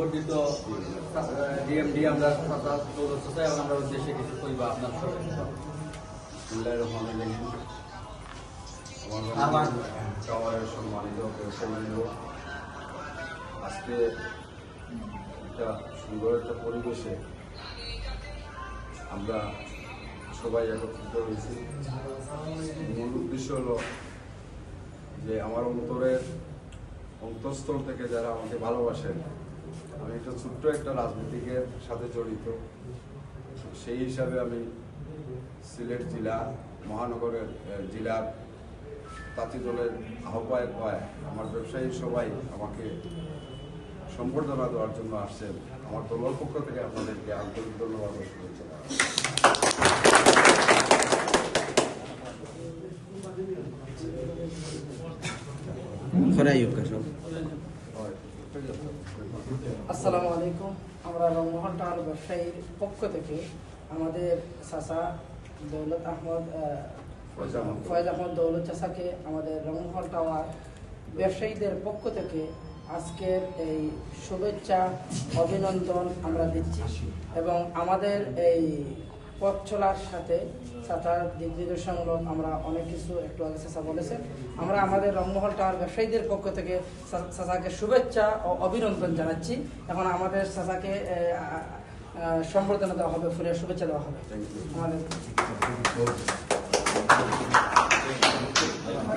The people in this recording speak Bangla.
বর্ধিত ডিএমডি আমরা চাই এবং আমরা কিছু কইবা আপনার আমার সম্মানিত। আজকে একটা সুন্দর একটা পরিবেশে আমরা সবাই একত্রিত হয়েছি। মূল উদ্দেশ্য হলো যে আমার অন্তরের অন্তঃস্থল থেকে যারা আমাকে ভালোবাসেন আমি একটা ছোট্ট একটা রাজনীতিকের সাথে জড়িত। সেই হিসাবে আমি সিলেট জেলা, মহানগরের জেলার তাঁতি দলের আহ্বায়ক হয় আমার ব্যবসায়ী সবাই আমাকে সম্বর্ধনা দেওয়ার জন্য আসছেন। আমার দলের পক্ষ থেকে আপনাদেরকে আন্তরিক ধন্যবাদ ও শুভেচ্ছা জানাই। আসসালামু আলাইকুম আমরা রংমহল টাওয়ার ব্যবসায়ীর পক্ষ থেকে আমাদের চাচা দৌলত আহমদ আহ, ফয়জ আহমদ। দৌলত চাচাকে আমাদের রংমহল টাওয়ার ব্যবসায়ীদের পক্ষ থেকে আজকের এই শুভেচ্ছা অভিনন্দন আমরা দিচ্ছি এবং আমাদের এই পথ চলার সাথে সাঁতার দিক নির্দেশনমূলক আমরা অনেক কিছু একটু আগে চাষা বলেছেন। আমরা আমাদের রংমহল টাওয়ার ব্যবসায়ীদের পক্ষ থেকে চাষাকে শুভেচ্ছা ও অভিনন্দন জানাচ্ছি। এখন আমাদের চাষাকে সম্বর্ধনা দেওয়া হবে ফুলের শুভেচ্ছা দেওয়া হবে। আমাদের